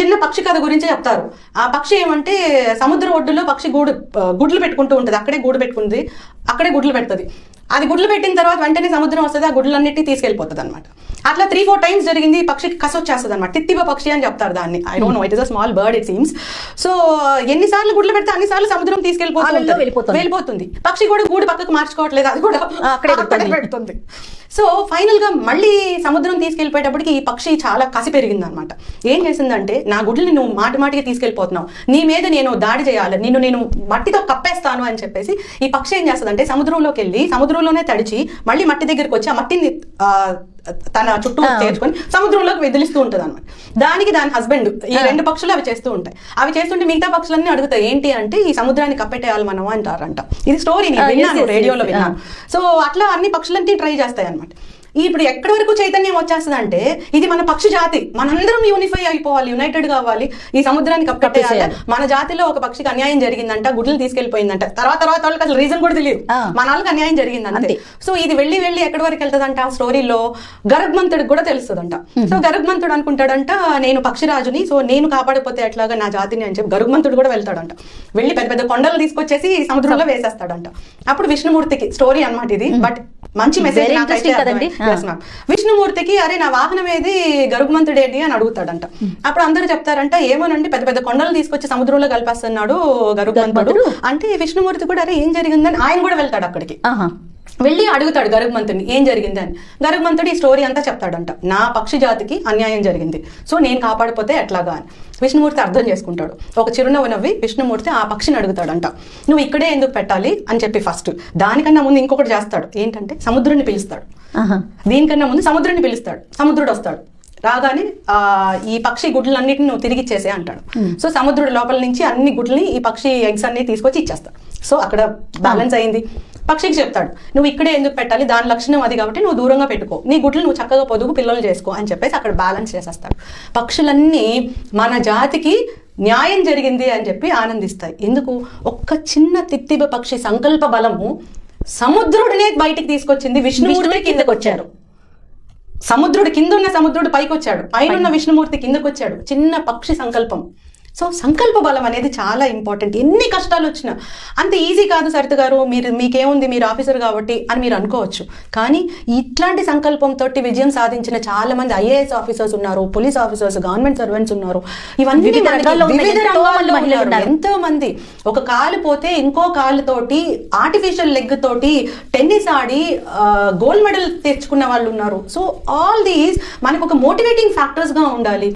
చిన్న పక్షి కథ గురించి చెప్తారు. ఆ పక్షి ఏమంటే సముద్ర ఒడ్డులో పక్షి గూడు గుడ్లు పెట్టుకుంటూ ఉంటుంది. అక్కడే గూడు పెట్టుకుంది. అక్కడే గుడ్లు పెడుతుంది. అది గుడ్లు పెట్టిన తర్వాత వెంటనే సముద్రం వస్తుంది. ఆ గుడ్లన్నిటి తీసుకెళ్ళిపోతుంది అనమాట అట్లా త్రీ ఫోర్ టైమ్స్ జరిగింది. పక్షికి కసి వచ్చేస్తుంది అనమాట తిత్తివ పక్షి అని చెప్తారు దాన్ని. I don't know it is a small bird it seems so ఎన్నిసార్లు గుడ్లు పెడితే అన్నిసార్లు సముద్రం ఆవిరిలో తీసుకెళ్ళిపోతుంది వెళ్ళిపోతుంది. పక్షి కూడా గూడు పక్కకు మార్చుకోవట్లేదు. అది కూడా అక్కడే పెడుతుంది. సో ఫైనల్గా మళ్ళీ సముద్రం తీసుకెళ్ళిపోయేటప్పటికి ఈ పక్షి చాలా కసి పెరిగింది అనమాట ఏం చేసిందంటే నా గుడ్లు నువ్వు మాటి మాటికి తీసుకెళ్ళిపోతున్నావు. నీ మీద నేను దాడి చేయాలి. నిన్ను నేను మట్టితో కప్పేస్తాను అని చెప్పేసి ఈ పక్షి ఏం చేస్తుందంటే సముద్రంలోకి వెళ్ళి సముద్రంలోనే తడిచి మళ్ళీ మట్టి దగ్గరికి వచ్చి ఆ మట్టిని తన చుట్టూ. చేర్చుకొని సముద్రంలోకి వెదిలిస్తూ ఉంటుంది అనమాట దానికి దాని హస్బెండ్ ఈ రెండు పక్షులు అవి చేస్తూ ఉంటాయి. అవి చేస్తుంటే మిగతా పక్షులన్నీ అడుగుతాయి ఏంటి అంటే ఈ సముద్రాన్ని కప్పెట్టేయాలి మనం అంటారంట. ఇది స్టోరీ విన్నాను రేడియోలో. విన్నాను. సో అట్లా అన్ని పక్షులన్నీ ట్రై చేస్తాయి అనమాట ఇప్పుడు ఎక్కడి వరకు చైతన్యం వచ్చేస్తుంది అంటే ఇది మన పక్షి జాతి. మనందరం యూనిఫై అయిపోవాలి యునైటెడ్ కావాలి ఈ సముద్రాన్ని కప్పేయాలి కప్పేసేయాలి. మన జాతిలో ఒక పక్షికి అన్యాయం జరిగిందంట గుడ్లు తీసుకెళ్ళిపోయిందంట తర్వాత తర్వాత వాళ్ళకి అసలు రీజన్ కూడా తెలియదు. మన వాళ్ళకి అన్యాయం జరిగింది అంతే. అంతే. సో ఇది వెళ్ళి వెళ్ళి ఎక్కడి వరకు వెళ్తుందంట? ఆ స్టోరీలో గరుగ్మంతుడికి కూడా తెలుస్తుందంట. సో గరుగ్మంతుడు అనుకుంటాడంట నేను పక్షిరాజుని సో నేను కాపాడకపోతే ఎట్లాగా నా జాతిని అని చెప్పి గరుగ్మంతుడు కూడా వెళ్తాడంట. వెళ్ళి పెద్ద పెద్ద కొండలు తీసుకొచ్చేసి సముద్రంలో వేసేస్తాడంట. అప్పుడు విష్ణుమూర్తికి స్టోరీ అన్నమాట ఇది. బట్ మంచి మెసేజ్ కదండి. విష్ణుమూర్తికి అరే నా వాహనం ఏది? గరుగ్మంతుడు ఏంటి అని అడుగుతాడంట. అప్పుడు అందరూ చెప్తారంట ఏమోనండి పెద్ద పెద్ద కొండలు తీసుకొచ్చి సముద్రంలో కలిపేస్తున్నాడు గరుగ్మంతుడు. అంటే విష్ణుమూర్తి కూడా అరే ఏం జరిగిందని? ఆయన కూడా వెళ్తాడు అక్కడికి. ఆహా. వెళ్ళి అడుగుతాడు గరుగ్మంతుడిని ఏం జరిగింది అని. గరుగ్మంతుడు ఈ స్టోరీ అంతా చెప్తాడంట. నా పక్షి జాతికి అన్యాయం జరిగింది. సో నేను కాపాడిపోతే ఎట్లాగా అని. విష్ణుమూర్తి అర్థం చేసుకుంటాడు. ఒక చిరునవ్వు నవ్వి విష్ణుమూర్తి ఆ పక్షిని అడుగుతాడంట. నువ్వు ఇక్కడే ఎందుకు పెట్టాలి? అని చెప్పి ఫస్ట్. దానికన్నా ముందు ఇంకొకటి చేస్తాడు. ఏంటంటే సముద్రుని పిలుస్తాడు. దీనికన్నా ముందు సముద్రుని పిలుస్తాడు. సముద్రుడు వస్తాడు. రాగానే ఆ ఈ పక్షి గుడ్లన్నిటిని నువ్వు తిరిగి ఇచ్చేసే అంటాడు. సో సముద్రుడు లోపల నుంచి అన్ని గుడ్లని ఈ పక్షి ఎగ్స్ అన్ని తీసుకొచ్చి ఇచ్చేస్తాడు. సో అక్కడ బ్యాలెన్స్ అయింది. పక్షికి చెప్తాడు నువ్వు ఇక్కడే ఎందుకు పెట్టాలి? దాని లక్షణం అది కాబట్టి నువ్వు దూరంగా పెట్టుకో. నీ గుడ్లు నువ్వు చక్కగా పొదుగు పిల్లలు చేసుకో అని చెప్పేసి అక్కడ బ్యాలెన్స్ చేసేస్తాడు. పక్షులన్నీ మన జాతికి న్యాయం జరిగింది అని చెప్పి ఆనందిస్తాయి. ఎందుకు? ఒక్క చిన్న తిత్తిబ పక్షి సంకల్ప బలము సముద్రుడినే బయటికి తీసుకొచ్చింది. విష్ణుమూర్తి కిందకు వచ్చారు సముద్రుడు కింద ఉన్న సముద్రుడు పైకి వచ్చాడు పైన. ఉన్న విష్ణుమూర్తి కిందకు వచ్చాడు చిన్న పక్షి సంకల్పం. సో సంకల్ప బలం అనేది చాలా ఇంపార్టెంట్ ఎన్ని కష్టాలు వచ్చినా అంత ఈజీ కాదు సరిత గారు మీరు మీకేముంది మీరు ఆఫీసర్ కాబట్టి అని మీరు అనుకోవచ్చు. కానీ ఇట్లాంటి సంకల్పంతో విజయం సాధించిన చాలా మంది ఐఏఎస్ ఆఫీసర్స్ ఉన్నారు పోలీస్ ఆఫీసర్స్ గవర్నమెంట్ సర్వెంట్స్ ఉన్నారు. ఇవన్నీ ఎంతో మంది ఒక కాలు పోతే ఇంకో కాలు తోటి ఆర్టిఫిషియల్ లెగ్ తోటి టెన్నిస్ ఆడి గోల్డ్ మెడల్ తెచ్చుకున్న వాళ్ళు ఉన్నారు. సో ఆల్ దీస్ మనకు ఒక మోటివేటింగ్ ఫ్యాక్టర్స్గా ఉండాలి.